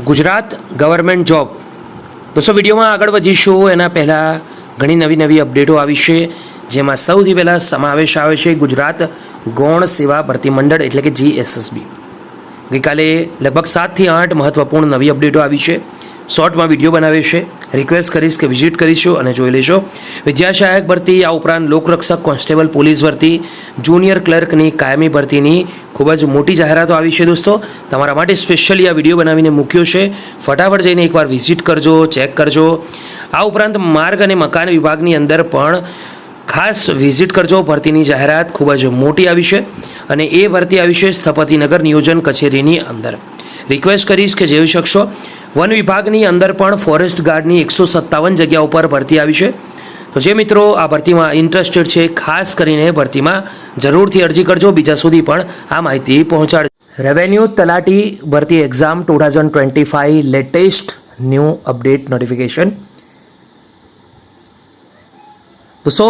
Gujarat government job. દોસ્તો, વિડીયોમાં આગળ વધીશું. એના પહેલાં ઘણી નવી નવી અપડેટો આવી છે, જેમાં સૌથી પહેલાં સમાવેશ આવે છે ગુજરાત ગૌણ સેવા ભરતી મંડળ, એટલે કે જીએસએસબી ગઈકાલે લગભગ સાતથી આઠ મહત્ત્વપૂર્ણ નવી અપડેટો આવી છે. શોર્ટમાં વીડિયો બનાવ્યો છે. રિક્વેસ્ટ કરીશ કે વિઝિટ કરીશું અને જોઈ લેજો. વિદ્યાસહાયક ભરતી આ ઉપરાંત લોકરક્ષક કોન્સ્ટેબલ પોલીસ ભરતી જુનિયર ક્લર્કની કાયમી ભરતીની ખૂબ જ મોટી જાહેરાતો આવી છે દોસ્તો. તમારા માટે સ્પેશિયલી આ વીડિયો બનાવીને મૂક્યો છે. ફટાફટ જઈને એકવાર વિઝિટ કરજો ચેક કરજો. આ ઉપરાંત માર્ગ અને મકાન વિભાગની અંદર પણ ખાસ વિઝિટ કરજો. ભરતીની જાહેરાત ખૂબ જ મોટી આવી છે અને એ ભરતી આવી છે સ્થપતિનગર નિયોજન કચેરીની અંદર. રિક્વેસ્ટ કરીશ કે જેવી શકશો. વન વિભાગની અંદર પણ ફોરેસ્ટ ગાર્ડની એકસો સત્તાવન જગ્યા ઉપર ભરતી આવી છે. તો જે મિત્રો આ ભરતીમાં ઇન્ટરેસ્ટેડ છે, ખાસ કરીને ભરતીમાં જરૂરથી અરજી કરજો. બીજા સુધી પણ આ માહિતી પહોંચાડ રેવન્યુ તલાટી ભરતી exam two thousand twenty five latest new update notification દોસ્તો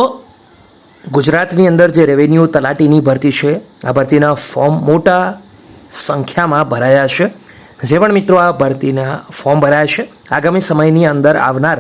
ગુજરાતની અંદર જે રેવન્યુ તલાટીની ભરતી છે, આ ભરતીના ફોર્મ મોટા સંખ્યામાં ભરાયા છે. જે પણ મિત્રો આ ભરતીના ફોર્મ ભરાયા છે, આગામી સમયની અંદર આવનાર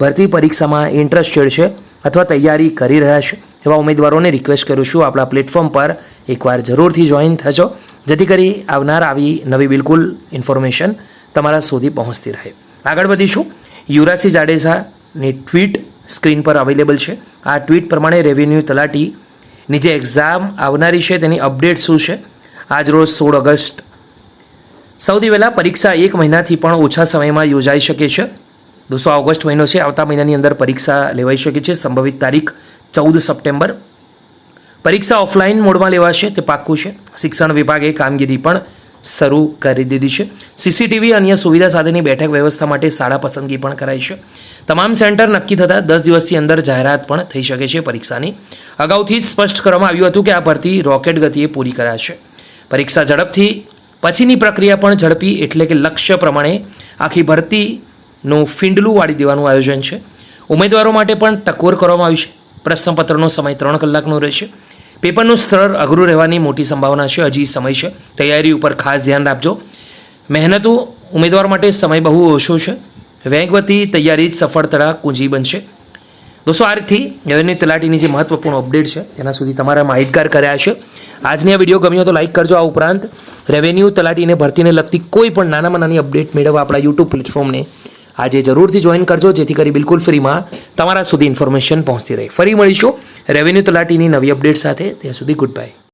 ભરતી પરીક્ષામાં ઇન્ટરેસ્ટેડ છે અથવા તૈયારી કરી રહ્યા છે, એવા ઉમેદવારોને રિક્વેસ્ટ કરું છું, આપણા પ્લેટફોર્મ પર એકવાર જરૂરથી જોઈન થજો, જેથી કરી આવનાર આવી નવી બિલકુલ ઇન્ફોર્મેશન તમારા સુધી પહોંચતી રહે. આગળ વધીશું. યુવરાજસિંહ જાડેજાની ટ્વીટ સ્ક્રીન પર અવેલેબલ છે. આ ટ્વીટ પ્રમાણે રેવન્યુ તલાટીની જે એક્ઝામ આવનારી છે, તેની અપડેટ શું છે? આજ રોજ સોળ ઓગસ્ટ સૌથી પહેલાં પરીક્ષા એક મહિનાથી પણ ઓછા સમયમાં યોજાઈ શકે છે. દોસ્તો ઓગસ્ટ મહિનો છે. આવતા મહિનાની અંદર પરીક્ષા લેવાઈ શકે છે. સંભવિત તારીખ ચૌદ સપ્ટેમ્બર. પરીક્ષા ઓફલાઈન મોડમાં લેવાશે, તે પાક્કું છે. શિક્ષણ વિભાગે કામગીરી પણ શરૂ કરી દીધી છે. સીસીટીવી અન્ય સુવિધા સાથેની બેઠક વ્યવસ્થા માટે શાળા પસંદગી પણ કરાઈ છે. તમામ સેન્ટર નક્કી થતાં દસ દિવસની અંદર જાહેરાત પણ થઈ શકે છે પરીક્ષાની. અગાઉથી જ સ્પષ્ટ કરવામાં આવ્યું હતું કે આ ભરતી રોકેટ ગતિએ પૂરી કરાશે. પરીક્ષા ઝડપથી પછીની પ્રક્રિયા પણ ઝડપી એટલે કે લક્ષ્ય પ્રમાણે આખી ભરતીનું ફીંડલું વાળી દેવાનું આયોજન છે. ઉમેદવારો માટે પણ ટકોર કરવામાં આવી છે. પ્રશ્નપત્રનો સમય ત્રણ કલાકનો રહેશે પેપરનું સ્તર અઘરું રહેવાની મોટી સંભાવના છે. હજી સમય છે. તૈયારી ઉપર ખાસ ધ્યાન રાખજો મહેનતો ઉમેદવાર માટે સમય બહુ ઓછો છે. વેગવતી તૈયારી જ સફળતા કુંજી બનશે. દોસ્તો આ રીતથી રેવન્યુ તલાટીની જે મહત્વપૂર્ણ અપડેટ છે, તેના સુધી તમારા માહિતગાર કર્યા છે. આજની આ વીડિયો ગમ્યો તો લાઇક કરજો આ ઉપરાંત રેવન્યુ તલાટીને ભરતીને લગતી કોઈ પણ નાનામાં નાની અપડેટ મેળવવા આપણા યુટ્યુબ પ્લેટફોર્મને આજે જરૂરથી જોઈન કરજો, જેથી કરી બિલકુલ ફ્રીમાં તમારા સુધી ઇન્ફોર્મેશન પહોંચતી રહે. ફરી મળીશું રેવન્યુ તલાટીની નવી અપડેટ સાથે. ત્યાં સુધી ગુડ બાય